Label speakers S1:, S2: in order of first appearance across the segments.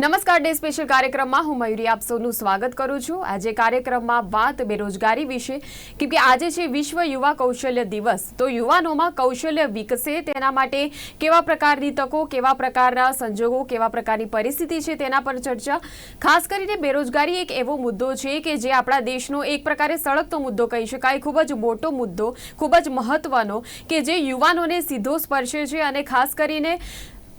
S1: નમસ્કાર day special કાર્યક્રમમાં હું મયુરી આપ સૌનું સ્વાગત કરું છું. આજે કાર્યક્રમમાં વાત બેરોજગારી વિશે કેમ કે આજે છે વિશ્વ યુવા કૌશલ્ય દિવસ. તો યુવાનોમાં કૌશલ્ય વિકસે તેના માટે કેવા પ્રકારની તકો, કેવા પ્રકારના સંજોગો, કેવા પ્રકારની પરિસ્થિતિ છે તેના પર ચર્ચા. ખાસ કરીને બેરોજગારી એક એવો મુદ્દો છે કે જે આપણા દેશનો એક પ્રકારે સળગતો મુદ્દો કહી શકાય, ખૂબ જ મોટો મુદ્દો, ખૂબ જ મહત્વનો, કે જે યુવાનોને સીધો સ્પર્શે છે અને ખાસ કરીને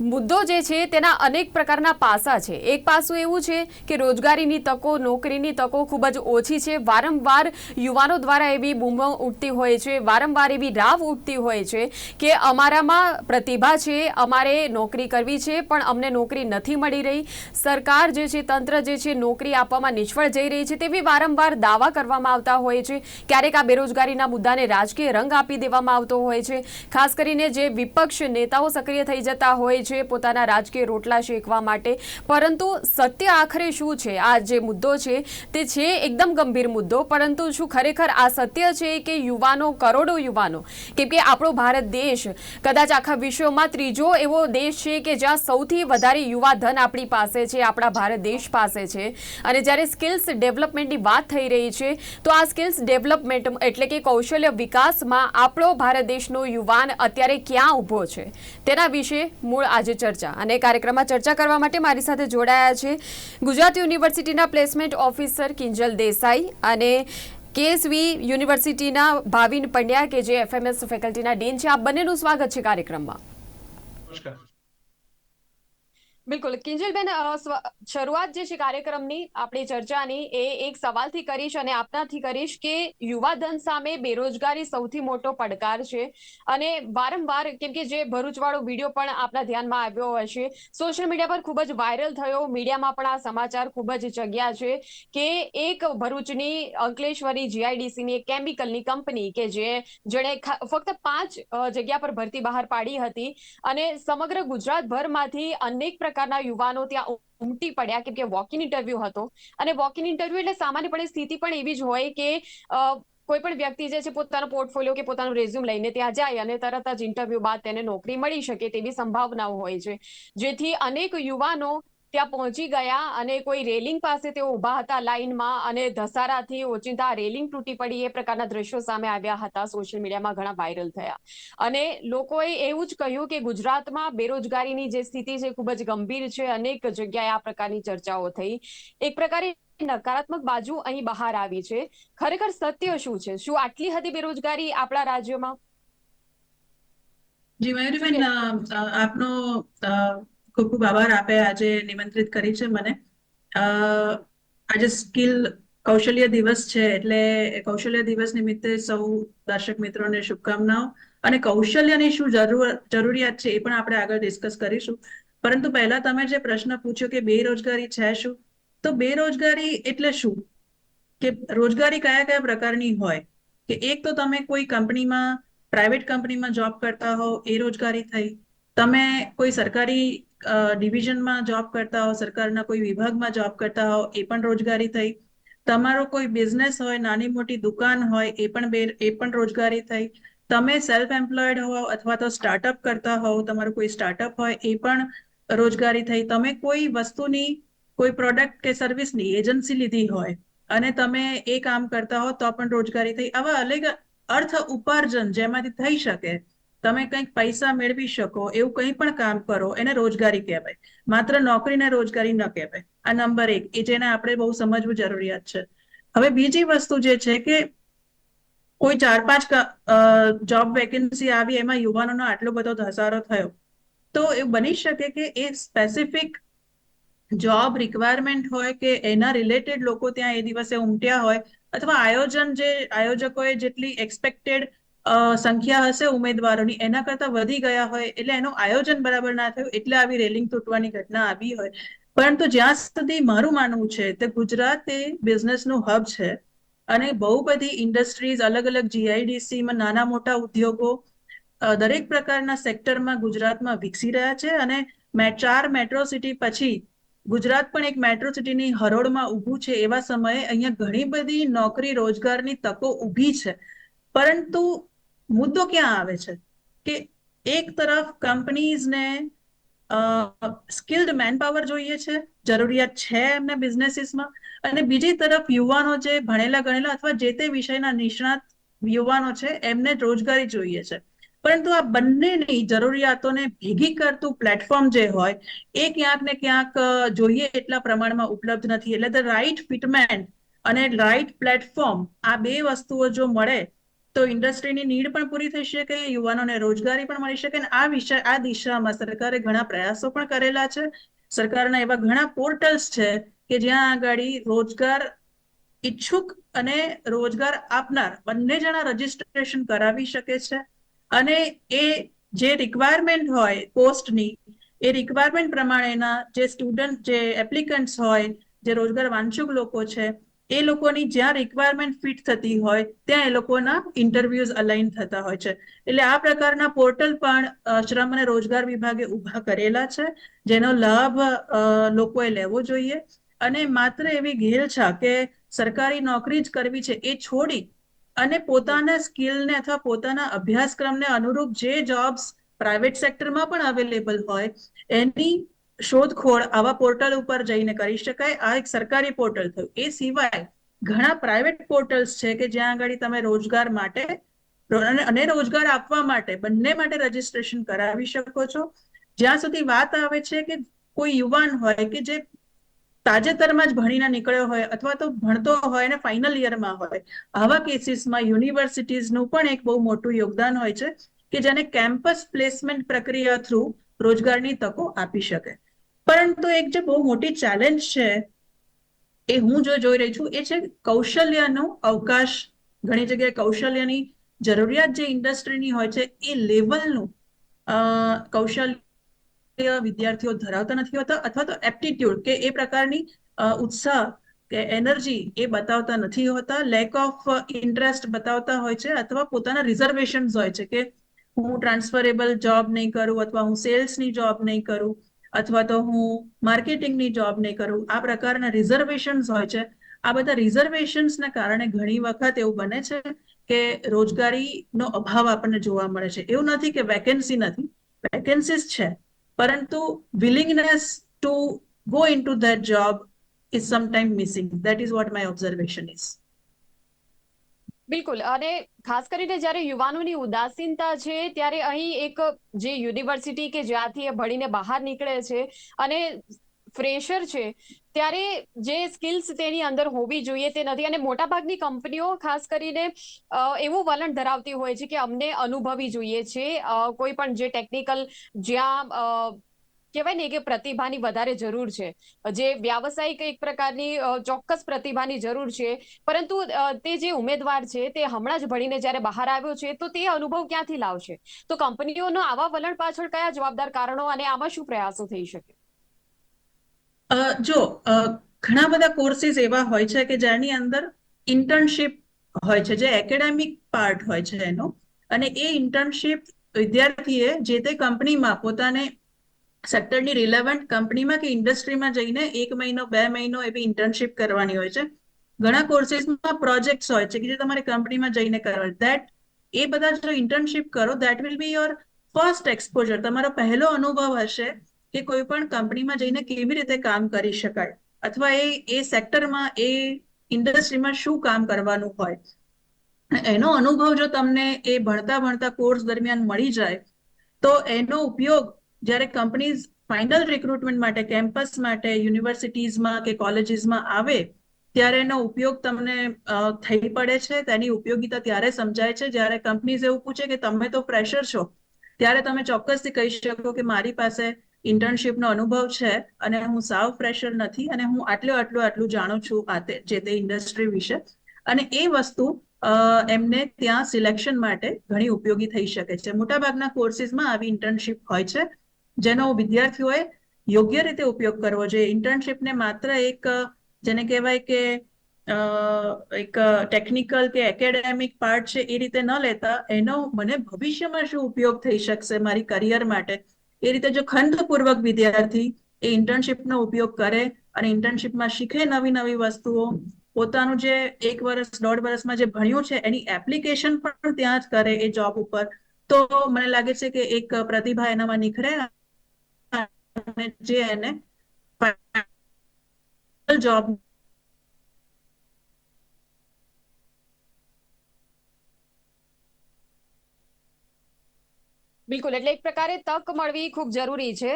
S1: મુદ્દો જે છે તેના અનેક પ્રકારના પાસા છે. એક પાસું એવું છે કે રોજગારીની તકો, નોકરીની તકો ખૂબ જ ઓછી છે. વારંવાર યુવાનો દ્વારા એવી બૂમો ઉઠતી હોય છે, વારંવાર એવી રાવ ઉઠતી હોય છે કે અમારામાં પ્રતિભા છે, અમારે નોકરી કરવી છે, પણ અમને નોકરી નથી મળી રહી. સરકાર જે છે, તંત્ર જે છે, નોકરી આપવામાં નિષ્ફળ જઈ રહી છે તેવી વારંવાર દાવા કરવામાં આવતા હોય છે. ક્યારેક આ બેરોજગારીના મુદ્દાને રાજકીય રંગ આપી દેવામાં આવતો હોય છે. ખાસ કરીને જે વિપક્ષ નેતાઓ સક્રિય થઈ જતા હોય છે પોતાના રાજકીય રોટલા શેકવા માટે. પરંતુ સત્ય આખરે શું છે? આ જે મુદ્દો છે, તે છે એકદમ ગંભીર મુદ્દો. પરંતુ શું ખરેખર આ સત્ય છે કે યુવાનો, કરોડો યુવાનો કેમ કે આપણો ભારત દેશ, કદાચ આખા વિશ્વમાં ત્રીજો એવો દેશ છે કે જ્યાં સૌથી વધારે યુવા ધન આપણી પાસે છે, આપણા ભારત દેશ પાસે છે? અને જ્યારે સ્કિલ્સ ડેવલપમેન્ટની વાત થઈ રહી છે, તો આ સ્કિલ્સ ડેવલપમેન્ટ એટલે કે કૌશલ્ય વિકાસમાં આપણો ભારત દેશનો યુવાન અત્યારે ક્યાં ઊભો છે? તેના વિશે મૂળ આજે ચર્ચા અને કાર્યક્રમમાં ચર્ચા કરવા માટે મારી સાથે જોડાયા છે ગુજરાત યુનિવર્સિટીના પ્લેસમેન્ટ ઓફિસર કિંજલ દેસાઈ અને કેએસવી યુનિવર્સિટીના ભાવિન પંડ્યા કે જે એફએમએસ ફેકલ્ટીના ડીન છે. આ બંનેનું સ્વાગત છે કાર્યક્રમમાં.
S2: નમસ્કાર.
S1: બિલકુલ. કિંજલબેન શરૂઆત જે છે કાર્યક્રમની, આપણી ચર્ચાની, એ એક સવાલથી કરીશ અને આપનાથી કરીશ કે યુવા ધન સામે બેરોજગારી સૌથી મોટો પડકાર છે. અને વારંવાર, કેમ કે જે ભરૂચવાળો વીડિયો પણ આપના ધ્યાનમાં આવ્યો હશે, સોશિયલ મીડિયા પર ખૂબ જ વાયરલ થયો. મીડિયામાં પણ આ સમાચાર ખૂબ જ જગ્યા છે કે એક ભરૂચની અંકલેશ્વરી જીઆઈડીસીની એક કેમિકલની કંપની કે જે, જેણે ફક્ત પાંચ જગ્યા પર ભરતી બહાર પાડી હતી અને સમગ્ર ગુજરાતભરમાંથી અનેક પ્રકારના યુવાનો ત્યાં ઉમટી પડ્યા, કેમ કે વોક ઇન ઇન્ટરવ્યુ હતો. અને વોક ઇન ઇન્ટરવ્યુ એટલે સામાન્યપણે સ્થિતિ પણ એવી જ હોય કે કોઈ પણ વ્યક્તિ જે છે પોતાનો પોર્ટફોલિયો કે પોતાનું રેઝ્યુમ લઈને ત્યાં જાય અને તરત જ ઇન્ટરવ્યુ બાદ તેને નોકરી મળી શકે તેવી સંભાવનાઓ હોય છે. જેથી અનેક યુવાનો ત્યાં પહોંચી ગયા અને કોઈ રેલિંગ પાસે તેઓ ઊભા હતા લાઇનમાં અને ધસારાથી ઓચિંતા રેલિંગ તૂટી પડી એ પ્રકારના દ્રશ્યો સામે આવ્યા હતા સોશિયલ મીડિયામાં ઘણા વાયરલ થયા. અને લોકોએ એવું જ કહ્યું કે ગુજરાતમાં બેરોજગારીની જે સ્થિતિ છે ખૂબ જ ગંભીર છે. અનેક જગ્યાએ આ પ્રકારની ચર્ચાઓ થઈ. એક પ્રકારે નકારાત્મક બાજુ અહીં બહાર આવી છે. ખરેખર સત્ય શું છે? શું આટલી હદે બેરોજગારી આપણા રાજ્યમાં?
S2: જી મયુરીબેન આપનો ખૂબ ખૂબ આભાર. આપે આજે નિમંત્રિત કરી છે મને. આજે સ્કિલ કૌશલ્ય દિવસ છે એટલે કૌશલ્ય દિવસ નિમિત્તે સૌ દર્શક મિત્રોને શુભકામનાઓ. અને કૌશલ્યની શું જરૂર, જરૂરિયાત છે એ પણ આપણે આગળ ડિસ્કસ કરીશું. પરંતુ પહેલા તમે જે પ્રશ્ન પૂછ્યો કે બેરોજગારી છે શું? તો બેરોજગારી એટલે શું? કે રોજગારી કયા કયા પ્રકારની હોય? કે એક તો તમે કોઈ કંપનીમાં પ્રાઇવેટ કંપનીમાં જોબ કરતા હો, એ રોજગારી થઈ. તમે કોઈ સરકારી ડિવિઝનમાં જોબ કરતા હો, સરકારના કોઈ વિભાગમાં જોબ કરતા હો, એ પણ રોજગારી થઈ. તમારો કોઈ બિઝનેસ હોય, નાની મોટી દુકાન હોય, એ પણ બે, એ પણ રોજગારી થઈ. તમે સેલ્ફ એમ્પ્લોયડ હો અથવા તો સ્ટાર્ટઅપ કરતા હોવ, તમારું કોઈ સ્ટાર્ટઅપ હોય, એ પણ રોજગારી થઈ. તમે કોઈ વસ્તુની, કોઈ પ્રોડક્ટ કે સર્વિસની એજન્સી લીધી હોય અને તમે એ કામ કરતા હો, તો પણ રોજગારી થઈ. આવા અલગ અર્થ ઉપાર્જન જેમાંથી થઈ શકે. તમે કંઈક પૈસા મેળવી શકો, એવું કંઈ પણ કામ કરો, એને રોજગારી કહેવાય. માત્ર નોકરીને રોજગારી ન કહેવાય. આ નંબર એક, એ જેને આપણે બહુ સમજવું જરૂરિયાત છે. હવે બીજી વસ્તુ જે છે કે કોઈ ચાર પાંચ જોબ વેકેન્સી આવી, એમાં યુવાનોનો આટલો બધો ધસારો થયો, તો એ બની શકે કે એ સ્પેસિફિક જોબ રિક્વાયરમેન્ટ હોય કે એના રિલેટેડ લોકો ત્યાં એ દિવસે ઉમટ્યા હોય, અથવા આયોજન જે, આયોજકોએ જેટલી એક્સપેક્ટેડ સંખ્યા હશે ઉમેદવારોની. એના કરતા વધી ગયા હોય એટલે એનું આયોજન બરાબર ના થયું એટલે આવી રેલિંગ તૂટવાની ઘટના આવી હોય. પરંતુ જ્યાં સુધી મારું માનવું છે તે ગુજરાત એ બિઝનેસનું હબ છે અને બહુ બધી ઇન્ડસ્ટ્રીઝ અલગ અલગ જીઆઈડીસીમાં નાના મોટા ઉદ્યોગો દરેક પ્રકારના સેક્ટરમાં ગુજરાતમાં વિકસી રહ્યા છે અને મે- ચાર મેટ્રો સિટી પછી ગુજરાત પણ એક મેટ્રો સિટીની હરોળમાં ઊભું છે એવા સમયે અહીંયા ઘણી બધી નોકરી રોજગારની તકો ઊભી છે. પરંતુ મુદ્દો ક્યાં આવે છે? કે એક તરફ કંપનીઝને સ્કિલ્ડ મેનપાવર જોઈએ છે, જરૂરિયાત છે એમને બિઝનેસીસમાં, અને બીજી તરફ યુવાનો જે ભણેલા ગણેલા અથવા જે તે વિષયના નિષ્ણાત યુવાનો છે, એમને રોજગારી જોઈએ છે. પરંતુ આ બંનેની જરૂરિયાતોને ભેગી કરતું પ્લેટફોર્મ જે હોય, એ ક્યાંક ને ક્યાંક જોઈએ એટલા પ્રમાણમાં ઉપલબ્ધ નથી. એટલે ધ રાઈટ ફિટમેન અને રાઈટ પ્લેટફોર્મ આ બે વસ્તુઓ જો મળે તો ઇન્ડસ્ટ્રીની નીડ પણ પૂરી થઈ શકે, યુવાનોને રોજગારી પણ મળી શકે અને આ વિષય, આ દિશામાં સરકારે ઘણા પ્રયાસો પણ કરેલા છે. સરકારના એવા ઘણા પોર્ટલ્સ છે કે જ્યાં આગળ રોજગાર ઈચ્છુક અને રોજગાર આપનાર બંને જણા રજીસ્ટ્રેશન કરાવી શકે છે. અને એ જે રિક્વાયરમેન્ટ હોય પોસ્ટની એ રિક્વાયરમેન્ટ પ્રમાણેના જે સ્ટુડન્ટ જે એપ્લિકન્ટ્સ હોય, જે રોજગાર વાંચુક લોકો છે એ લોકોની જ્યાં રિક્વાયરમેન્ટ ફિટ થતી હોય, ત્યાં એ લોકોના ઇન્ટરવ્યુઝ અલાઇન થતા હોય છે. એટલે આ પ્રકારના પોર્ટલ પણ શ્રમ અને રોજગાર વિભાગે ઊભા કરેલા છે, જેનો લાભ લોકોએ લેવો જોઈએ. અને માત્ર એવી ઘેલછા કે સરકારી નોકરી જ કરવી છે, એ છોડી અને પોતાના સ્કિલને અથવા પોતાના અભ્યાસક્રમને અનુરૂપ જે જોબ્સ પ્રાઇવેટ સેક્ટરમાં પણ અવેલેબલ હોય, એની શોધખોળ આવા પોર્ટલ ઉપર જઈને કરી શકાય. આ એક સરકારી પોર્ટલ થયું. એ સિવાય ઘણા પ્રાઇવેટ પોર્ટલ્સ છે કે જ્યાં આગળ તમે રોજગાર માટે, અને રોજગાર આપવા માટે બંને માટે રજીસ્ટ્રેશન કરાવી શકો છો. જ્યાં સુધી વાત આવે છે કે કોઈ યુવાન હોય કે જે તાજેતરમાં જ ભણીને નીકળ્યો હોય અથવા તો ભણતો હોય અને ફાઇનલ યરમાં હોય, આવા કેસીસમાં યુનિવર્સિટીઝનું પણ એક બહુ મોટું યોગદાન હોય છે કે જેને કેમ્પસ પ્લેસમેન્ટ પ્રક્રિયા થ્રુ રોજગારની તકો આપી શકે. પરંતુ એક જે બહુ મોટી ચેલેન્જ છે, એ હું જો જોઈ રહી છું, એ છે કૌશલ્યનો અવકાશ. ઘણી જગ્યાએ કૌશલ્યની જરૂરિયાત જે ઇન્ડસ્ટ્રીની હોય છે, એ લેવલનું કૌશલ્ય વિદ્યાર્થીઓ ધરાવતા નથી હોતા અથવા તો એપ્ટિટ્યુડ કે એ પ્રકારની ઉત્સાહ કે એનર્જી એ બતાવતા નથી હોતા. લેક ઓફ ઇન્ટરેસ્ટ બતાવતા હોય છે અથવા પોતાના રિઝર્વેશન હોય છે કે હું ટ્રાન્સફરેબલ જોબ નહીં કરું અથવા હું સેલ્સની જોબ નહીં કરું અથવા તો હું માર્કેટિંગની જોબ નહીં કરું. આ પ્રકારના રિઝર્વેશન્સ હોય છે. આ બધા રિઝર્વેશન્સના કારણે ઘણી વખત એવું બને છે કે રોજગારીનો અભાવ આપણને જોવા મળે છે. એવું નથી કે વેકેન્સી નથી. વેકેન્સીસ છે. પરંતુ willingness to go into that job is sometime missing that is what my observation is
S1: બિલકુલ. અને ખાસ કરીને જ્યારે યુવાનોની ઉદાસીનતા છે, ત્યારે અહીં એક જે યુનિવર્સિટી કે જ્યાંથી એ ભણીને બહાર નીકળે છે અને ફ્રેશર છે, ત્યારે જે સ્કિલ્સ તેની અંદર હોવી જોઈએ તે નથી. અને મોટાભાગની કંપનીઓ ખાસ કરીને એવું વલણ ધરાવતી હોય છે કે અમને અનુભવી જોઈએ છે. કોઈ પણ જે ટેકનિકલ જ્યાં કહેવાય ને કે પ્રતિભાની વધારે જરૂર છે. જે વ્યાવસાયિક એક પ્રકારની ચોક્કસ પ્રતિભાની જરૂર છે. પરંતુ તે જે ઉમેદવાર છે, તે હમણાં જ ભણીને જ્યારે બહાર આવ્યો છે, તો તે અનુભવ ક્યાંથી લાવશે? તો કંપનીઓનો આવા વલણ પાછળ કયા જવાબદાર કારણો અને આમાં શું પ્રયાસો થઈ શકે?
S2: જો ઘણા બધા કોર્સીસ એવા હોય છે કે જેની અંદર ઇન્ટર્નશીપ હોય છે, જે એકેડેમિક પાર્ટ હોય છે એનો. અને એ ઇન્ટર્નશીપ વિદ્યાર્થીએ જે તે કંપનીમાં પોતાને સેક્ટરની રિલેવન્ટ કંપનીમાં કે ઇન્ડસ્ટ્રીમાં જઈને એક મહિનો, બે મહિનો એવી ઇન્ટર્નશીપ કરવાની હોય છે. ઘણા કોર્સીસમાં પ્રોજેક્ટ્સ હોય છે કે જે તમારે કંપનીમાં જઈને કરવા દેટ એ બધા જો ઇન્ટર્નશીપ કરો that will be your first exposure તમારો પહેલો અનુભવ હશે કે કોઈ પણ કંપનીમાં જઈને કેવી રીતે કામ કરી શકાય અથવા એ એ સેક્ટરમાં, એ ઇન્ડસ્ટ્રીમાં શું કામ કરવાનું હોય. એનો અનુભવ જો તમને એ ભણતા ભણતા કોર્સ દરમિયાન મળી જાય, તો એનો ઉપયોગ જ્યારે કંપનીઝ ફાઇનલ રિક્રુટમેન્ટ માટે કેમ્પસ માટે યુનિવર્સિટીઝમાં કે કોલેજીસમાં આવે, ત્યારે એનો ઉપયોગ તમને થઈ પડે છે, તેની ઉપયોગિતા ત્યારે સમજાય છે. જ્યારે કંપનીઝ એવું પૂછે કે તમે તો ફ્રેશર છો, ત્યારે તમે ચોક્કસથી કહી શકો કે મારી પાસે ઇન્ટર્નશીપનો અનુભવ છે અને હું સાવ ફ્રેશર નથી અને હું આટલું આટલું આટલું જાણું છું આ જે તે ઇન્ડસ્ટ્રી વિશે. અને એ વસ્તુ એમને ત્યાં સિલેક્શન માટે ઘણી ઉપયોગી થઈ શકે છે. મોટાભાગના કોર્સિસમાં આવી ઇન્ટર્નશીપ હોય છે. જેનો વિદ્યાર્થીઓએ યોગ્ય રીતે ઉપયોગ કરવો જોઈએ. ઇન્ટર્નશીપને માત્ર એક જેને કહેવાય કે એક ટેકનિકલ કે એકેડેમિક પાર્ટ છે એ રીતે ન લેતા, એનો મને ભવિષ્યમાં શું ઉપયોગ થઈ શકશે મારી કરિયર માટે? એ રીતે જો ખંડપૂર્વક વિદ્યાર્થી એ ઇન્ટર્નશીપનો ઉપયોગ કરે અને ઇન્ટર્નશીપમાં શીખે નવી નવી વસ્તુઓ, પોતાનું જે એક વર્ષ, દોઢ વર્ષમાં જે ભણ્યું છે એની એપ્લિકેશન પણ ત્યાં જ કરે એ જોબ ઉપર, તો મને લાગે છે કે એક પ્રતિભા એનામાં નિખરે જે એને જોબ
S1: બિલકુલ, એટલે એક પ્રકારે તક મળવી ખૂબ જરૂરી છે.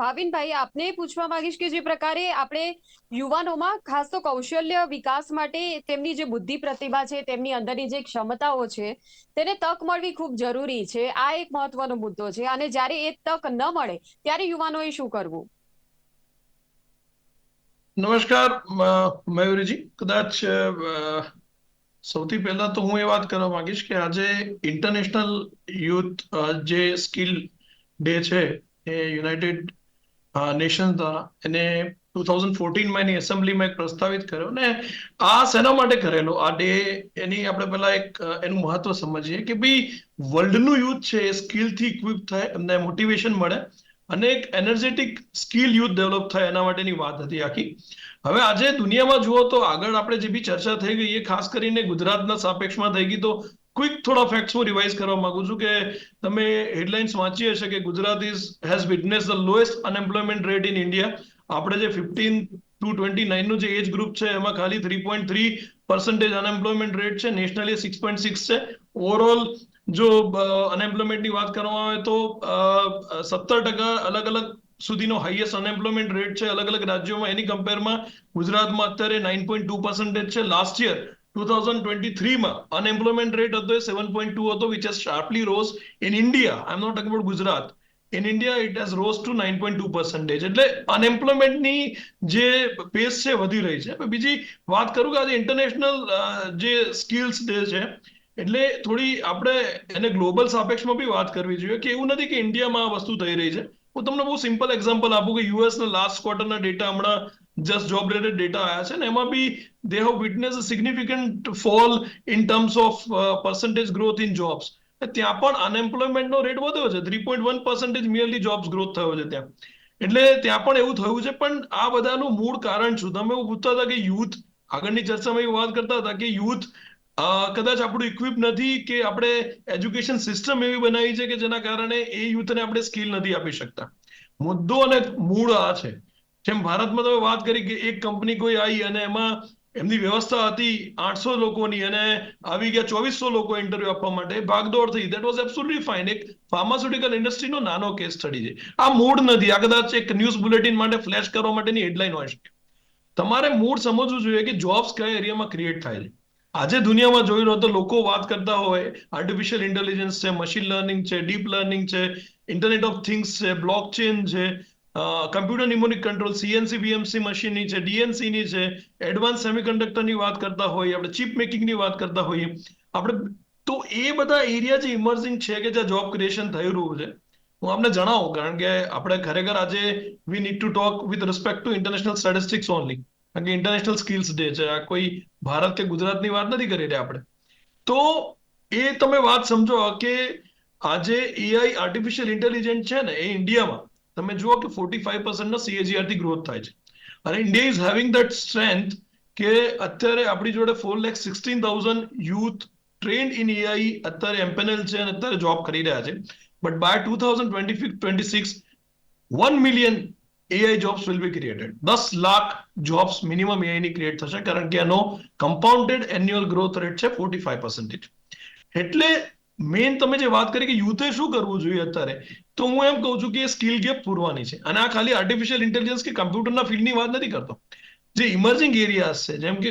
S1: ભાવિનભાઈ, આપને પૂછવા માંગીશ કે જે પ્રકારે આપણે યુવાનોમાં ખાસ તો કૌશલ્ય વિકાસ માટે તેમની જે બુદ્ધિ પ્રતિભા છે, તેમની અંદરની જે ક્ષમતાઓ છે, તેને તક મળવી ખૂબ જરૂરી છે. આ એક મહત્વનો મુદ્દો છે. અને જ્યારે એ તક ન મળે, ત્યારે યુવાનોએ શું કરવું?
S3: નમસ્કાર મયુરીજી. કદાચ સૌથી પહેલા તો હું એ વાત કરવા માંગીશ કે આજે ઇન્ટરનેશનલ યુથ જે સ્કિલ ડે છે એ યુનાઇટેડ નેશન દ્વારા એને ટુ થાઉઝન્ડ ફોર્ટીનમાં એની એસેમ્બલીમાં એક પ્રસ્તાવિત કર્યો ને આ શેના માટે કરેલો? આ ડે એની આપણે પહેલા એક એનું મહત્વ સમજીએ કે ભાઈ વર્લ્ડનું યુથ છે એ સ્કિલથી ઇક્વિપ થાય, એમને મોટિવેશન મળે. અને એક એનર્જેટિક સ્કિલ યુથ ડેવલપ થાય એના માટેની વાત હતી આખી. હવે આજે દુનિયામાં જુઓ તો આગળ આપણે જે બી ચર્ચા થઈ ગઈ એ ખાસ કરીને ગુજરાતના સાપેક્ષમાં થઈ ગઈ તો ક્વિક થોડા ફેક્ટ્સ હું રિવાઇઝ કરવા માંગુ છું કે તમે હેડલાઇન્સ વાંચી હશે કે Gujarat is has witness the lowest unemployment rate in India આપણે જે ફિફ્ટીન ટુ ટ્વેન્ટી નાઇનનું જે એજ ગ્રુપ છે, એમાં ખાલી three point three percentage unemployment rate છે નેશનલી સિક્સ પોઈન્ટ સિક્સ છે. ઓવરઓલ જો અનએમ્પ્લોયમેન્ટની વાત કરવામાં આવે તો સત્તર ટકા અલગ અલગ સુધીનો હાઈએસ્ટ અનએમ્પ્લોયમેન્ટ રેટ છે અલગ અલગ રાજ્યોમાં. એની કમ્પેરમાં ગુજરાતમાં અત્યારે નાઇન પોઈન્ટ ટુ પર્સન્ટેજ છે. Last year two thousand twenty થ્રીમાં unemployment rate હતો એ સેવન પોઈન્ટ ટુ હતો which has sharply rose in India I am not about Gujarat. In India it has rose to nine point two percentage એટલે અનએમ્પ્લોયમેન્ટની જે પેસ છે, વધી રહી છે. બીજી વાત કરું કે આજે ઇન્ટરનેશનલ જે સ્કિલ્સ ડે છે એટલે થોડી આપણે એને ગ્લોબલ સાપેક્ષમાં બી વાત કરવી જોઈએ કે એવું નથી કે ઇન્ડિયામાં આ વસ્તુ થઈ રહી છે. હું તમને બહુ સિમ્પલ એક્ઝામ્પલ આપું કે યુએસના લાસ્ટ ક્વાર્ટરના ડેટા હમણાં જસ્ટ જોબ રિલેટેડ ડેટા આવ્યા છે ને એમાં be they have witness a significant fall in terms of percentage growth in jobs ત્યાં પણ અનએમ્પ્લોયમેન્ટનો રેટ વધ્યો છે. Three point one percentage merely jobs growth થયો છે ત્યાં. એટલે ત્યાં પણ એવું થયું છે. પણ આ બધાનું મૂળ કારણ શું? તમે એવું પૂછતા હતા કે યુથ આગળની ચર્ચામાં એ વાત કરતા હતા કે યુથ કદાચ આપણું ઇક્વિપ નથી કે આપણે એજ્યુકેશન સિસ્ટમ એવી બનાવી છે કે જેના કારણે એ યુથને આપણે સ્કિલ નથી આપી શકતા. મુદ્દો અને મૂળ આ છે. જેમ ભારતમાં તમે વાત કરી કે એક કંપની કોઈ આવી અને એમાં એમની વ્યવસ્થા હતી આઠસો લોકોની અને આવી ગયા ચોવીસો લોકો ઇન્ટરવ્યુ આપવા માટે ભાગદોડ થઈ. દેટ વોઝ એબ્સોલ્યુટલી ફાઇન એક ફાર્માસ્યુટિકલ ઇન્ડસ્ટ્રીનો નાનો કેસ સ્ટડી છે. આ મૂળ નથી. આ કદાચ એક ન્યૂઝ બુલેટિન માટે ફ્લેશ કરવા માટેની હેડલાઇન હોય શકે. તમારે મૂળ સમજવું જોઈએ કે જોબ્સ કયા એરિયામાં ક્રિએટ થાય છે. આજે દુનિયામાં જોઈ રહ્યો તો લોકો વાત કરતા હોય આર્ટિફિશિયલ ઇન્ટેલિજન્સ છે મશીન લર્નિંગ છે ડીપ લર્નિંગ છે ઇન્ટરનેટ ઓફ થિંગ્સ છે બ્લોક ચેન છે computer numeric control CNC BMC મશીનની છે ડીએનસી ની છે એડવાન્સ સેમિકન્ડક્ટરની વાત કરતા હોઈએ, આપણે ચીપ મેકિંગની વાત કરતા હોઈએ. આપણે, તો એ બધા એરિયા જે ઇમર્જિંગ છે કે જ્યાં જોબ ક્રિએશન થઈ રહ્યું છે, હું આપને જણાવું, કારણ કે આપણે ખરેખર આજે we need to talk with respect to international statistics only કારણ કે ઇન્ટરનેશનલ સ્કિલ્સ ડે છે. આ કોઈ ભારત કે ગુજરાતની વાત નથી કરી રહ્યા આપણે. તો એ તમે વાત સમજો કે આજે એઆઈ આર્ટિફિશિયલ ઇન્ટેલિજન્સ છે ને, એ ઇન્ડિયામાં તમે જુઓ કે ફોર્ટી ફાઈવ પર્સન્ટનો સીએજીઆરથી ગ્રોથ થાય છે. અને India is having that strength કે અત્યારે આપણી જોડે four lakh sixteen thousand youth trained in AI અત્યારે એમ્પેનલ છે અને અત્યારે જોબ કરી રહ્યા છે. But by two thousand twenty twenty six one million AI jobs will be created દસ લાખ જોબ્સ મિનિમમ એઆઈ ની ક્રિએટ થશે, કારણ કે એનો કમ્પાઉન્ડેડ એન્યુઅલ ગ્રોથ રેટ છે ફોર્ટી ફાઈવ પર્સન્ટેજ એટલે મેઇન તમે જે વાત કરી કે યુથે શું કરવું જોઈએ અત્યારે, તો હું એમ કહું છું કે સ્કિલ ગેપ પૂરવાની છે. અને આ ખાલી આર્ટિફિશિયલ ઇન્ટેલિજન્સ કે કમ્પ્યુટરના ફિલ્ડની વાત નથી કરતો. જે ઇમર્જિંગ એરિયાઝ છે, જેમ કે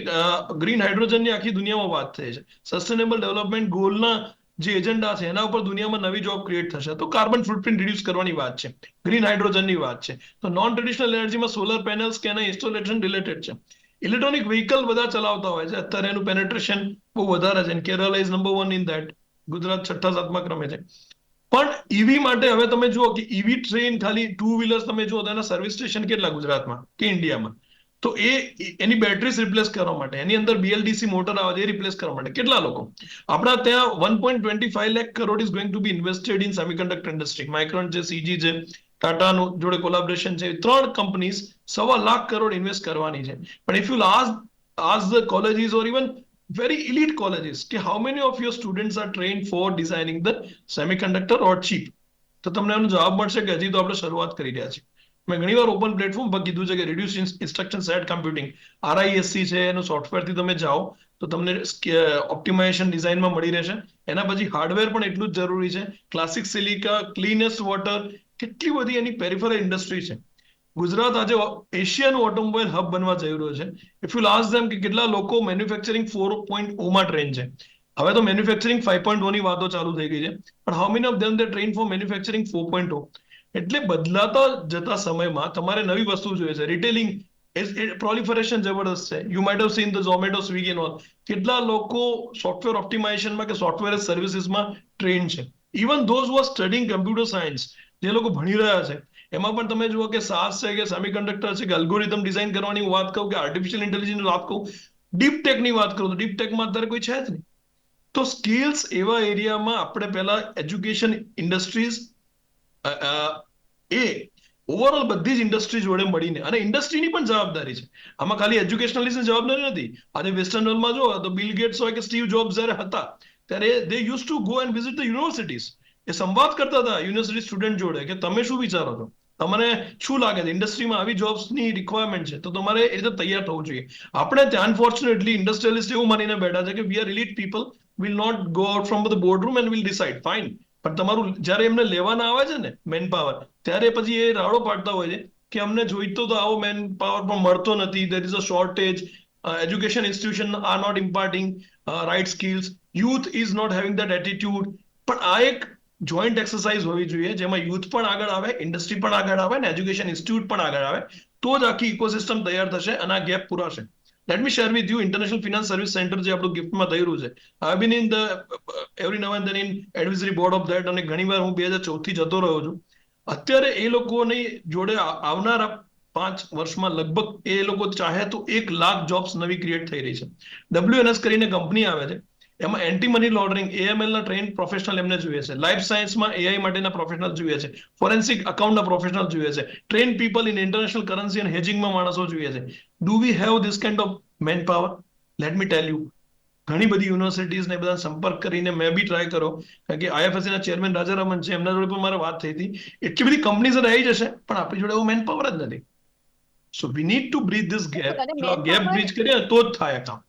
S3: ગ્રીન હાઇડ્રોજનની આખી દુનિયામાં વાત થઈ છે. સસ્ટેનેબલ ડેવલપમેન્ટ ગોલના જે એજન્ડા છે, એના ઉપર દુનિયામાં નવી જોબ ક્રિએટ થશે. તો કાર્બન ફૂટપ્રિન્ટ રિડ્યુસ કરવાની વાત છે. ગ્રીન હાઇડ્રોજનની વાત છે. તો નોન ટ્રેડિશનલ એનર્જીમાં સોલર પેનલ્સ કે એના ઇન્સ્ટોલેશન રિલેટેડ છે. ઇલેક્ટ્રોનિક વ્હીકલ બધા ચલાવતા હોય છે. અત્યારે એનું પેનેટ્રેશન બહુ વધારે છે. Kerala is number one in that Gujarat છઠ્ઠા, સાતમા ક્રમે છે. પણ ઈવી માટે હવે તમે જુઓ કે ઈવી ટ્રેન ખાલી ટુ વ્હીલર્સ તમે જુઓ તો એના સર્વિસ સ્ટેશન કેટલા ગુજરાતમાં? કે ઇન્ડિયામાં તો એ એની બેટરીઝ રિપ્લેસ કરવા માટે, એની અંદર બીએલડીસી મોટર આવે છે, એ રિપ્લેસ કરવા માટે. કેટલા લોકો? આપણા ત્યાં one point twenty five lakh crore is going to be invested in semiconductor industry Micron છે સીજી છે ટાટાનું જોડે કોલાબોરેશન છે ત્રણ કંપનીઝ સવા લાખ કરોડ ઇન્વેસ્ટ કરવાની છે. પણ if you as as the colleges or even very elite colleges કે how many of your students are trained for designing the semiconductor or chip તો તમને એનો જવાબ મળશે કે હજી તો આપણે શરૂઆત કરી રહ્યા છીએ. મેં ઘણીવાર ઓપન પ્લેટફોર્મ પર કીધું છે કે reduce instruction set computing R I S C છે, એનું સોફ્ટવેરથી તમે જાઓ તો તમને ઓપ્ટિમાઇઝેશન ડિઝાઇનમાં મળી રહેશે. એના પછી હાર્ડવેર પણ એટલું જ જરૂરી છે. ક્લાસિક સિલિકા ક્લીનેસ્ટ વોટર કેટલી બધી એની પેરિફરલ ઇન્ડસ્ટ્રી છે. ગુજરાત આજે એશિયાનું ઓટોમોબાઈલ હબ બનવા જઈ રહ્યો છે. ઇફ યુ લાસ્ટ ધેમ કે કેટલા લોકો મેન્યુફેક્ચરિંગ ફોર પોઈન્ટ ઓમાં ટ્રેન છે. હવે તો મેન્યુફેક્ચરિંગ ફાઈવ પોઈન્ટ ઓની વાતો ચાલુ થઈ ગઈ છે. પણ how many of them they trained for manufacturing four point એટલે બદલાતા જતા સમયમાં તમારે નવી વસ્તુ જોઈએ છે. રિટેલિંગ પ્રોલિફરેશન જબરદસ્ત છે. You might have seen the Zomato Swiggy and all કેટલા લોકો સોફ્ટવેર ઓપ્ટિમાઇઝેશનમાં કે સોફ્ટવેર સર્વિસીસમાં ટ્રેન છે. Even those was studying computer science જે લોકો ભણી રહ્યા છે, એમાં પણ તમે જુઓ કે સાસ છે કે સેમિકન્ડક્ટર છે કે અલ્ગોરિધમ ડિઝાઇન કરવાની વાત કહું કે આર્ટિફિશિયલ ઇન્ટેલિજન્સ વાત કહું ડીપ ટેકની વાત કરું તો ડીપ ટેકમાં અત્યારે કોઈ છે જ નહીં. તો સ્કિલ્સ એવા એરિયામાં આપણે પહેલા એજ્યુકેશન ઇન્ડસ્ટ્રીઝ એ ઓવરઓલ બધી જ ઇન્ડસ્ટ્રી જોડે મળીને, અને ઇન્ડસ્ટ્રીની પણ જવાબદારી છે. આમાં ખાલી એજ્યુકેશનલિસ્ટની જવાબદારી નથી. આજે વેસ્ટર્ન વર્લ્ડમાં જો તો બિલ ગેટ્સ હોય કે સ્ટીવ જોબ્સ જ્યારે હતા, ત્યારે they use to go and visit the universities એ સંવાદ કરતા હતા યુનિવર્સિટી સ્ટુડન્ટ જોડે કે તમે શું વિચારો છો? તમને શું લાગે છે? ઇન્ડસ્ટ્રીમાં આવી જોબ્સની રિક્વાયરમેન્ટ છે? તો તમારે એ રીતે તૈયાર થવું જોઈએ. આપણે ત્યાં અનફોર્ચ્યુનેટલી ઇન્ડસ્ટ્રીયલિસ્ટ એવું માનીને બેઠા છે કે we are elite people will not go out from the board room and will decide fine પણ તમારું જ્યારે એમને લેવાના આવે છે ને મેન પાવર ત્યારે પછી એ રાડો પાડતા હોય છે કે અમને જોઈતો તો આવો મેન પાવર પણ મળતો નથી. There is a shortage education institution are not imparting right skills youth is not having that attitude પણ આ એક જોઈન્ટ એક્સરસાઇઝ હોવી જોઈએ જેમાં યુથ પણ આગળ આવે ઇન્ડસ્ટ્રી પણ આગળ આવે ને એજ્યુકેશન ઇન્સ્ટિટ્યૂટ પણ આગળ આવે. તો જ આખી ઇકોસિસ્ટમ તૈયાર થશે અને આ gap પૂરાશે. Let me share with you international finance service centre જે આપણું ગિફ્ટમાં થઈ છે. I been in the every now and in advisory board of that અને ઘણીવાર હું બે હજાર ચૌદથી જતો રહ્યો છું. અત્યારે એ લોકોની જોડે આવનારા પાંચ વર્ષમાં લગભગ એ લોકો ચાહે તો એક લાખ જોબ્સ નવી ક્રિએટ થઈ રહી છે. ડબ્લ્યુએનએસ કરીને કંપની આવે છે. એમાં એન્ટી મની લોન્ડરિંગ એએમએલ ના ટ્રેન પ્રોફેશનલ એમને જોઈએ છે. લાઈફ સાયન્સમાં એઆઈ માટેના પ્રોફેશનલ જોઈએ છે. ફોરેન્સિક અકાઉન્ટના પ્રોફેશનલ જોઈએ છે. Train people in international currency અને હેજિંગમાં માણસો જોઈએ છે. Do we have this kind of man power let me tell you ઘણી બધી યુનિવર્સિટીઝ ને બધા સંપર્ક કરીને મેં બી ટ્રાય કરો કારણ કે આઈએફએસસી ના ચેરમેન રાજારામન છે એમના જોડે પણ મારે વાત થઈ હતી. એટલી બધી કંપનીઝ રહી જશે પણ આપણી જોડે એવું મેન પાવર જ નથી. So we need to bridge this gap gap bridge કરીએ તો જ થાય કામ.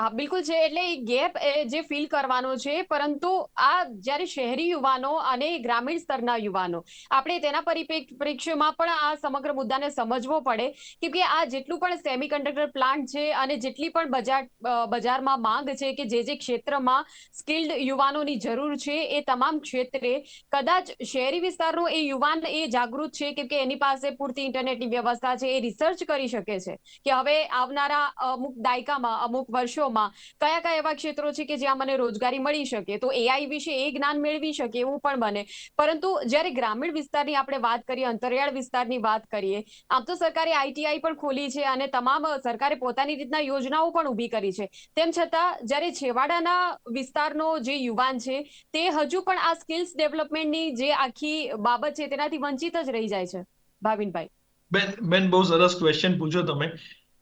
S1: હા, બિલકુલ છે. એટલે એ ગેપ જે ફીલ કરવાનો છે, પરંતુ આ જ્યારે શહેરી યુવાનો અને ગ્રામીણ સ્તરના યુવાનો, આપણે તેના પરિપ્રેક્ષ્યમાં પણ આ સમગ્ર મુદ્દાને સમજવો પડે કેમ કે આ જેટલું પણ સેમિકન્ડક્ટર પ્લાન્ટ છે અને જેટલી પણ બજાર બજારમાં માંગ છે કે જે જે ક્ષેત્રમાં સ્કિલ્ડ યુવાનોની જરૂર છે, એ તમામ ક્ષેત્રે કદાચ શહેરી વિસ્તારનો એ યુવાન એ જાગૃત છે કેમ કે એની પાસે પૂરતી ઇન્ટરનેટની વ્યવસ્થા છે, એ રિસર્ચ કરી શકે છે કે હવે આવનારા અમુક દાયકામાં, અમુક વર્ષોમાં કયા કયા એવા ક્ષેત્રો છે કે જ્યાં મને રોજગારી મળી શકે? તો એઆઈ વિશે એ જ્ઞાન મેળવી શકે એવું પણ બને. પરંતુ જ્યારે ગ્રામીણ વિસ્તારની આપણે વાત કરીએ, અંતરિયાળ વિસ્તારની વાત કરીએ, આમ તો સરકારે આઈટીઆઈ પણ ખોલી છે અને તમામ સરકારે પોતાની રીતના યોજનાઓ પણ ઊભી કરી છે. તેમ છતાં જ્યારે છેવાડાના વિસ્તારનો જે યુવાન છે, તે હજુ પણ આ સ્કિલ્સ ડેવલપમેન્ટની જે આખી બાબત છે તેનાથી વંચિત જ રહી જાય છે. ભાવિનભાઈ.
S3: બેન બેન, બહુ સરસ ક્વેશ્ચન પૂછો તમે.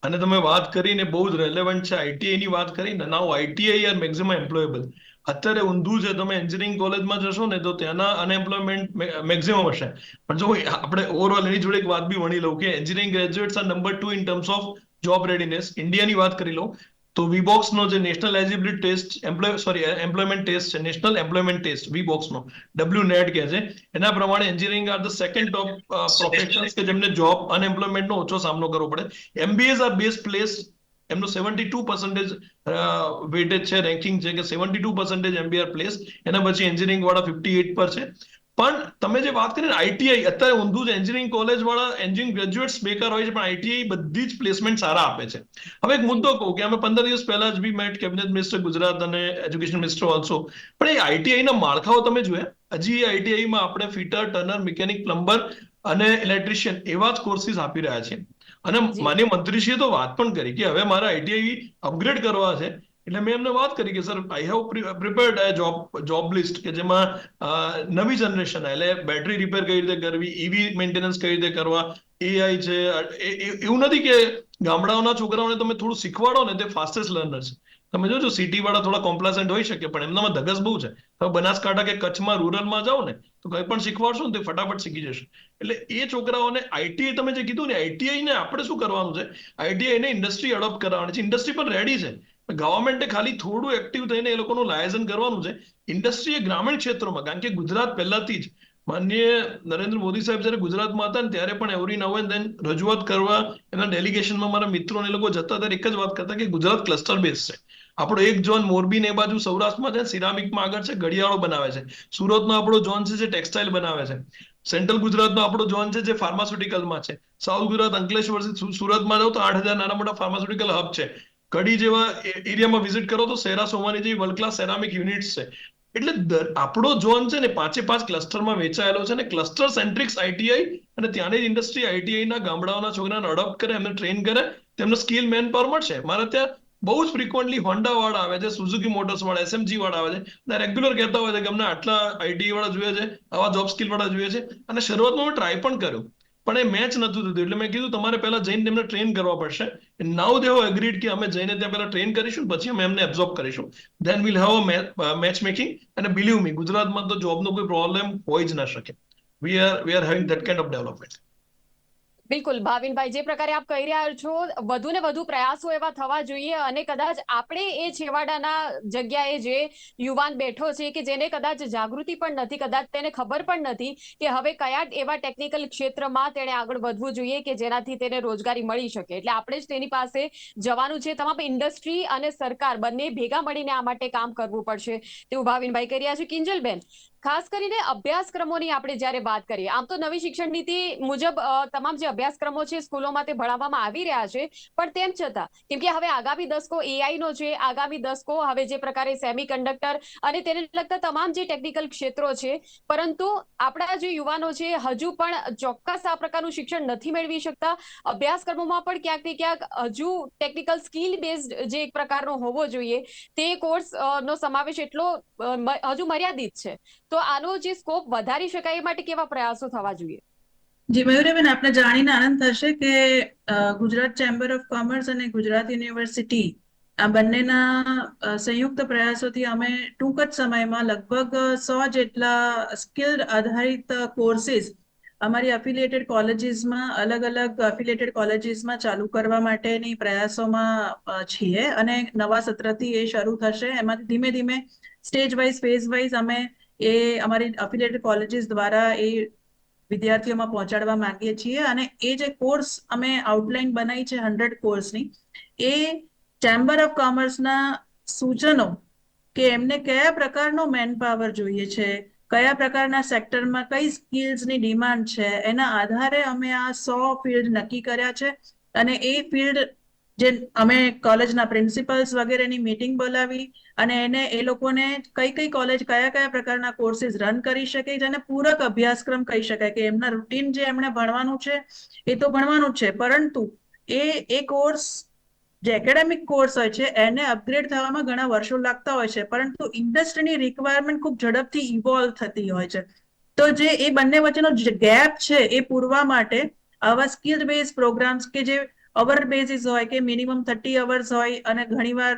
S3: અને તમે વાત કરીને બહુ જ રેલેવન્ટ છે. આઈટીઆઈ ની વાત કરીને now ITI are maximum employable અત્યારે ઊંધું છે, તમે એન્જિનિયરિંગ કોલેજમાં જશો ને તો ત્યાંના અનએમ્પ્લોયમેન્ટ મેક્સિમમ હશે. પણ જો આપણે ઓવરઓલ એની જોડે એક વાત બી વણી લઉં કે engineering graduates are number two in terms of job readiness ઇન્ડિયાની વાત કરી લઉં. તો વીબોક્સનો જે national eligibility test employ sorry employment test છે નેશનલ એમ્પ્લોયમેન્ટ ટેસ્ટ વીબોક્સનો ડબલ્યુ નેટ કહે છે. એના પ્રમાણે engineering are the second top professionals કે જેમને જોબ અનએમ્પ્લોયમેન્ટનો ઓછો સામનો કરવો પડે. એમબીએઝ આર બેસ્ટ પ્લેસ એમનો સેવન્ટી ટુ પર્સન્ટેજ વેટેજ છે રેન્કિંગ છે કે સેવન્ટી ટુ પર્સન્ટેજ એમબીઆર પ્લેસ એના પછી એન્જિનિયરિંગ વાળા ફિફ્ટી એટ પર છે. પણ તમે જે વાત કરી આઈટીઆઈ અત્યારે ઊંધું જ એન્જિનિયરિંગ કોલેજ વાળા એન્જિનિયરિંગ ગ્રેજ્યુએટ્સ બેકાર હોય છે પણ આઈટીઆઈ બધી જ પ્લેસમેન્ટ સારા આપે છે. હવે એક મુદ્દો કહું કે અમે પંદર દિવસ પહેલા જ be met cabinet minister Gujarat અને એજ્યુકેશન મિનિસ્ટર ઓલ્સો પણ એ આઈટીઆઈ ના માળખાઓ તમે જોયા? હજી આઈટીઆઈમાં આપણે ફિટર ટર્નર મિકેનિક પ્લમ્બર અને ઇલેક્ટ્રિશિયન એવા જ કોર્સિસ આપી રહ્યા છે અને. માન્ય મંત્રીશ્રીએ તો વાત પણ કરી કે હવે મારા આઈટીઆઈ અપગ્રેડ કરવા છે. એટલે મેં એમને વાત કરી કે, sir I have prepared job job list કે જેમાં નવી જનરેશન એટલે બેટરી રિપેર કઈ રીતે કરવી ઈવી મેન્ટેનન્સ કઈ રીતે કરવા એઆઈ છે એવું નથી કે ગામડાઓના છોકરાઓને તમે થોડું શીખવાડો ને તે ફાસ્ટેસ્ટ લર્નર છે. તમે જોજો સિટી વાળા થોડા કોમ્પ્લાસન્ટ હોઈ શકે, પણ એમનામાં ધગસ બહુ છે. હવે બનાસકાંઠા કે કચ્છમાં, રૂરલમાં જાઓ ને, તો કંઈ પણ શીખવાડશો ને તે ફટાફટ શીખી જશે. એટલે એ છોકરાઓને આઈટીઆઈ તમે જે કીધું ને આઈટીઆઈ ને આપણે શું કરવાનું છે? આઈટીઆઈ ને ઇન્ડસ્ટ્રી અડોપ્ટ કરવાની છે. ઇન્ડસ્ટ્રી પણ રેડી છે. ગવર્મેન્ટે ખાલી થોડું એક્ટિવ થઈને એ લોકોનું લાયઝન કરવાનું છે. ઇન્ડસ્ટ્રી ગ્રામીણ ક્ષેત્રોમાં, કારણ કે ગુજરાત પહેલાથી જ માનનીય નરેન્દ્ર મોદી સાહેબ જ્યારે ગુજરાતમાં હતા ને ત્યારે પણ એવરી નવ એન્ડ ધેન રજૂઆત કરવા એના ડેલિગેશનમાં મારા મિત્રો એ લોકો જતા ત્યારે એક જ વાત કરતા કે ગુજરાત ક્લસ્ટર બેઝ છે. આપણો એક ઝોન મોરબી ને બાજુ સૌરાષ્ટ્રમાં છે, સિરામિકમાં આગળ છે, ઘડિયાળો બનાવે છે. સુરતનો આપણો ઝોન છે જે ટેક્સટાઇલ બનાવે છે. સેન્ટ્રલ ગુજરાતનો આપણો ઝોન છે જે ફાર્માસ્યુટિકલમાં છે. સાઉથ ગુજરાત અંકલેશ્વર સુરતમાં જાઓ તો આઠ હજાર નાના મોટા ફાર્માસ્યુટિકલ હબ છે. કડી જેવા એરિયામાં વિઝિટ કરો તો સેરા સોમાની જેવી વર્લ્ડ ક્લાસ સેરામિક યુનિટ્સ છે. એટલે આપણો ઝોન છે ને પાંચે પાંચ ક્લસ્ટરમાં વેચાયેલો છે ને ક્લસ્ટર સેન્ટ્રિક્સ આઈટીઆઈ અને ત્યાંની જ ઇન્ડસ્ટ્રી આઈટીઆઈ ના ગામડાઓના છોકરાને અડોપ્ટ કરે, એમને ટ્રેન કરે, તેમને સ્કિલ મેન પાવર મળશે. મારે ત્યાં બહુ જ ફ્રિકવન્ટલી હોન્ડા વાળા આવે છે સુઝુકી મોટર્સ વાળા એસએમજી વાળા આવે છે. રેગ્યુલર કહેતા હોય છે કે અમને આટલા આઈટીઆઈ વાળા જોઈએ છે, આવા જોબ સ્કિલ વાળા જોઈએ છે. અને શરૂઆતમાં મેં ટ્રાય પણ કર્યું. પણ એ મેચ નથી થતું. એટલે મેં કીધું તમારે પહેલા જઈને તેમને ટ્રેન કરવા પડશે. નાવ દેવો એગ્રીડ કે અમે જઈને ત્યાં પહેલા ટ્રેન કરીશું, પછી અમે એમને એબ્ઝોર્બ કરીશું. Then will have a match making અને બિલીવ મી ગુજરાતમાં તો જોબનો કોઈ પ્રોબ્લેમ હોય જ ના શકે. We are we are having that kind of development
S1: બિલકુલ. ભાવિનભાઈ, જે પ્રકારે આપ કહી રહ્યા છો, વધુ ને વધુ પ્રયાસો એવા થવા જોઈએ અને કદાચ આપણે એ છેવાડાના જગ્યાએ જે યુવાન બેઠો છે કે જેને કદાચ જાગૃતિ પણ નથી, કદાચ તેને ખબર પણ નથી કે હવે કયા એવા ટેકનિકલ ક્ષેત્રમાં તેણે આગળ વધવું જોઈએ કે જેનાથી તેને રોજગારી મળી શકે. એટલે આપણે જ તેની પાસે જવાનું છે. તમામ ઇન્ડસ્ટ્રી અને સરકાર બંને ભેગા મળીને આ માટે કામ કરવું પડશે. તેવું ભાવિનભાઈ કહી રહ્યા છે. કિંજલબેન ખાસ કરીને અભ્યાસક્રમોની આપણે જ્યારે વાત કરીએ, આમ તો નવી શિક્ષણ નીતિ મુજબ તમામ જે અભ્યાસક્રમો છે સ્કૂલોમાં તે ભણાવવામાં આવી રહ્યા છે. પણ તેમ છતાં, કેમ કે હવે આગામી દસકો એઆઈ નો છે, આગામી દસકો હવે જે પ્રકારે સેમી કંડક્ટર અને તેને લગતા તમામ જે ટેકનિકલ ક્ષેત્રો છે, પરંતુ આપણા જે યુવાનો છે, હજુ પણ ચોક્કસ આ પ્રકારનું શિક્ષણ નથી મેળવી શકતા. અભ્યાસક્રમોમાં પણ ક્યાંક ને ક્યાંક હજુ ટેકનિકલ સ્કિલ બેઝડ જે એક પ્રકારનો હોવો જોઈએ. તે કોર્સ નો સમાવેશ એટલો હજુ મર્યાદિત છે. તો આનો જે સ્કોપ વધારી શકાય એ માટે કેવા પ્રયાસો થવા જોઈએ?
S2: જી, મયુરેબેન, આપને જાણીને આનંદ થશે કે ગુજરાત ચેમ્બર ઓફ કોમર્સ અને ગુજરાત યુનિવર્સિટી આ બંનેના સંયુક્ત પ્રયાસોથી અમે ટૂંક જ સમયમાં લગભગ સો જેટલા સ્કિલ આધારિત કોર્સિસ અમારી અફિલિયેટેડ કોલેજીસમાં અલગ અલગ અફિલિયેટેડ કોલેજીસમાં ચાલુ કરવા માટેની પ્રયાસોમાં છીએ અને નવા સત્રથી એ શરૂ થશે. એમાં ધીમે ધીમે સ્ટેજ વાઇઝ ફેઝ વાઇઝ અમે એ અમારી અફિલેટેડ કોલેજીસ દ્વારા એ વિદ્યાર્થીઓમાં પહોંચાડવા માંગીએ છીએ અને એ જે કોર્સ અમે આઉટલાઈન બનાવી છે હંડ્રેડ કોર્સની એ ચેમ્બર ઓફ કોમર્સના સૂચનો કે એમને કયા પ્રકારનો મેન પાવર જોઈએ છે, કયા પ્રકારના સેક્ટરમાં કઈ સ્કિલ્સની ડિમાન્ડ છે, એના આધારે અમે આ સો ફિલ્ડ નક્કી કર્યા છે અને એ ફિલ્ડ જે અમે કોલેજના પ્રિન્સિપલ્સ વગેરેની મીટિંગ બોલાવી અને એને એ લોકોને કઈ કઈ કોલેજ કયા કયા પ્રકારના કોર્સિસ રન કરી શકે, જેને પૂરક અભ્યાસક્રમ કહી શકાય કે એમના રૂટીન જે એમણે ભણવાનું છે, એ તો ભણવાનું જ છે. પરંતુ એ એ કોર્સ જે એકેડેમિક કોર્સ હોય છે, એને અપગ્રેડ થવામાં ઘણા વર્ષો લાગતા હોય છે. પરંતુ ઇન્ડસ્ટ્રીની રિક્વાયરમેન્ટ ખૂબ ઝડપથી ઇવોલ્વ થતી હોય છે. તો જે એ બંને વચ્ચેનો ગેપ છે, એ પૂરવા માટે આવા સ્કિલ બેઝ પ્રોગ્રામ્સ કે જે અવર બેઝિસ હોય કે મિનિમમ થર્ટી અવર્સ હોય અને ઘણીવાર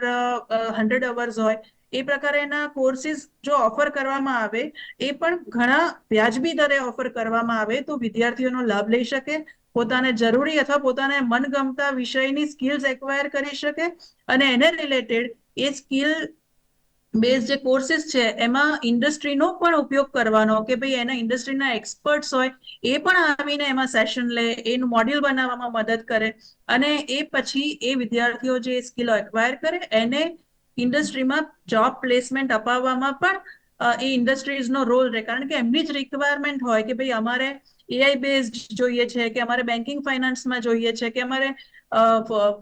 S2: હંડ્રેડ અવર્સ હોય, એ પ્રકારેના કોર્સિસ જો ઓફર કરવામાં આવે, એ પણ ઘણા વ્યાજબી દરે ઓફર કરવામાં આવે તો વિદ્યાર્થીઓનો લાભ લઈ શકે, પોતાને જરૂરી અથવા પોતાને મનગમતા વિષયની સ્કિલ્સ એક્વાયર કરી શકે અને એને રિલેટેડ એ સ્કિલ બેઝ જે કોર્સિસ છે, એમાં ઇન્ડસ્ટ્રીનો પણ ઉપયોગ કરવાનો કે ભાઈ એના ઇન્ડસ્ટ્રીના એક્સપર્ટ્સ હોય, એ પણ આવીને એમાં સેશન લે, એનું મોડ્યુલ બનાવવામાં મદદ કરે અને એ પછી એ વિદ્યાર્થીઓ જે સ્કિલ એક્વાયર કરે, એને ઇન્ડસ્ટ્રીમાં જોબ પ્લેસમેન્ટ અપાવવામાં પણ એ ઇન્ડસ્ટ્રીઝનો રોલ રહે. કારણ કે એમની જ રિક્વાયરમેન્ટ હોય કે ભાઈ અમારે એઆઈ બેઝડ જોઈએ છે, કે અમારે બેન્કિંગ ફાઇનાન્સમાં જોઈએ છે, કે અમારે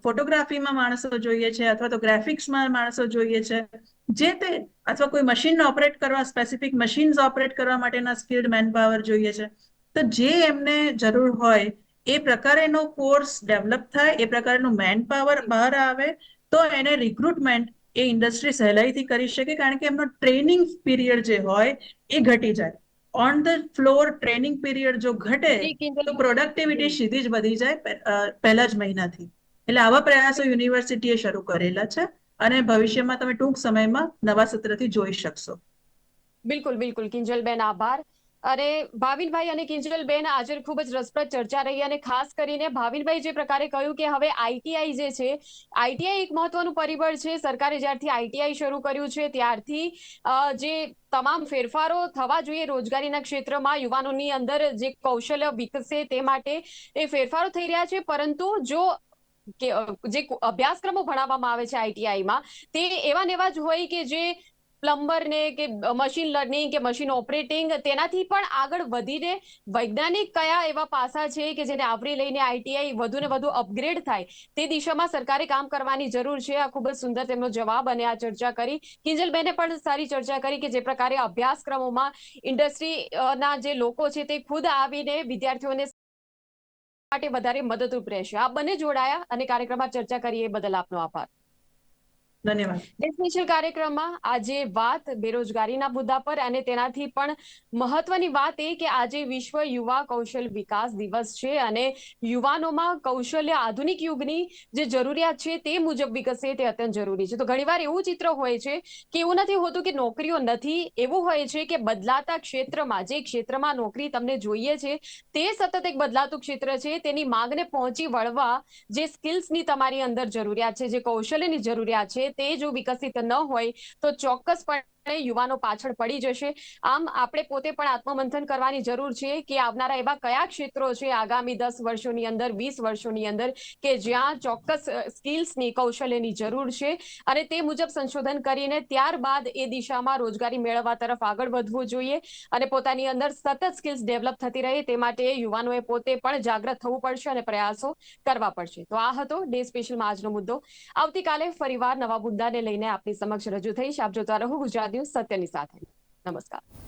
S2: ફોટોગ્રાફીમાં માણસો જોઈએ છે, અથવા તો ગ્રાફિક્સમાં માણસો જોઈએ છે. જે તે અથવા કોઈ મશીન ઓપરેટ કરવા સ્પેસિફિક મશીન્સ ઓપરેટ કરવા માટેના સ્કિલ્ડ મેન પાવર જોઈએ છે. તો જે એમને જરૂર હોય એ પ્રકારેનો કોર્સ ડેવલપ થાય એ પ્રકારનું મેન પાવર બહાર આવે તો એને રિક્રુટમેન્ટ એ ઇન્ડસ્ટ્રી સહેલાઈથી કરી શકે કારણ કે એમનો ટ્રેનિંગ પીરિયડ જે હોય એ ઘટી જાય. On the floor training period જો ઘટે તો પ્રોડક્ટિવિટી સીધી જ વધી જાય પહેલા જ મહિનાથી. એટલે આવા પ્રયાસો યુનિવર્સિટીએ શરૂ કરેલા છે. અને ભવિષ્યમાં તમે ટૂંક સમયમાં નવા સત્રથી જોઈ શકશો.
S1: બિલકુલ બિલકુલ. કિંજલબેન, આભાર. અને ભાવિનભાઈ અને કિંજલબેન, આજે ખૂબ જ રસપ્રદ ચર્ચા રહી અને ખાસ કરીને ભાવિનભાઈ જે પ્રકારે કહ્યું કે હવે આઈટીઆઈ જે છે આઈટીઆઈ એક મહત્વનું પરિબળ છે. સરકારે જ્યારથી આઈટીઆઈ શરૂ કર્યું છે, ત્યારથી જે તમામ ફેરફારો થવા જોઈએ રોજગારીના ક્ષેત્રમાં યુવાનોની અંદર જે કૌશલ્ય વિકસે તે માટે એ ફેરફારો થઈ રહ્યા છે. પરંતુ જો કે જે અભ્યાસક્રમો ભણાવવામાં આવે છે આઈટીઆઈમાં તે એવા ને એવા જ હોય કે જે પ્લમ્બર ને કે મશીન લર્નિંગ કે મશીન ઓપરેટિંગ તેનાથી પણ આગળ વધીને વૈજ્ઞાનિક કયા એવા પાસા છે કે જેને આવરી લઈને આઈટીઆઈ વધુ ને વધુ અપગ્રેડ થાય, તે દિશામાં સરકારે કામ કરવાની જરૂર છે. આ ખૂબ જ સુંદર તેમનો જવાબ અને આ ચર્ચા કરી. કિંજલબેને પણ સારી ચર્ચા કરી કે જે પ્રકારે અભ્યાસક્રમોમાં ઇન્ડસ્ટ્રીના જે લોકો છે તે ખુદ આવીને વિદ્યાર્થીઓને માટે વધારે મદદરૂપ રહેશે. આપ બંને જોડાયા અને કાર્યક્રમમાં ચર્ચા કરી એ બદલ આપનો આભાર.
S2: ધન્યવાદ.
S1: કાર્યક્રમમાં આજે વાત બેરોજગારીના મુદ્દા પર અને તેનાથી પણ મહત્વની વાત એ કે આજે વિશ્વ યુવા કૌશલ્ય વિકાસ દિવસ છે અને યુવાનોમાં કૌશલ્ય આધુનિક યુગની જે જરૂરિયાત છે તે મુજબ વિકસે તે અત્યંત જરૂરી છે. તો ઘણીવાર એવું ચિત્ર હોય છે કે એવું નથી હોતું કે નોકરીઓ નથી, એવું હોય છે કે બદલાતા ક્ષેત્રમાં, જે ક્ષેત્રમાં નોકરી તમને જોઈએ છે તે સતત એક બદલાતું ક્ષેત્ર છે, તેની માંગને પહોંચી વળવા જે સ્કિલ્સની તમારી અંદર જરૂરિયાત છે, જે કૌશલ્યની જરૂરિયાત છે તે જો વિકસિત ન હોય તો ચોક્કસપણે યુવાનો પાછળ પડી જશે. આમ આપણે પોતે પણ આત્મમંથન કરવાની જરૂર છે કે આવનારા એવા કયા ક્ષેત્રો છે આગામી દસ વર્ષોની અંદર, વીસ વર્ષોની અંદર કે જ્યાં ચોક્કસ સ્કિલ્સની, કૌશલ્યની જરૂર છે અને તે મુજબ સંશોધન કરીને ત્યારબાદ એ દિશામાં રોજગારી મેળવવા તરફ આગળ વધવું જોઈએ અને પોતાની અંદર સતત સ્કિલ્સ ડેવલપ થતી રહે તે માટે યુવાનોએ પોતે પણ જાગૃત થવું પડશે અને પ્રયાસો કરવા પડશે. તો આ હતો ડે સ્પેશિયલમાં આજનો મુદ્દો. આવતીકાલે ફરીવાર નવા મુદ્દાને લઈને આપની સમક્ષ રજૂ થઈશ. આપ જોતા રહો ગુજરાત ન્યૂઝ સત્યની સાથે. નમસ્કાર.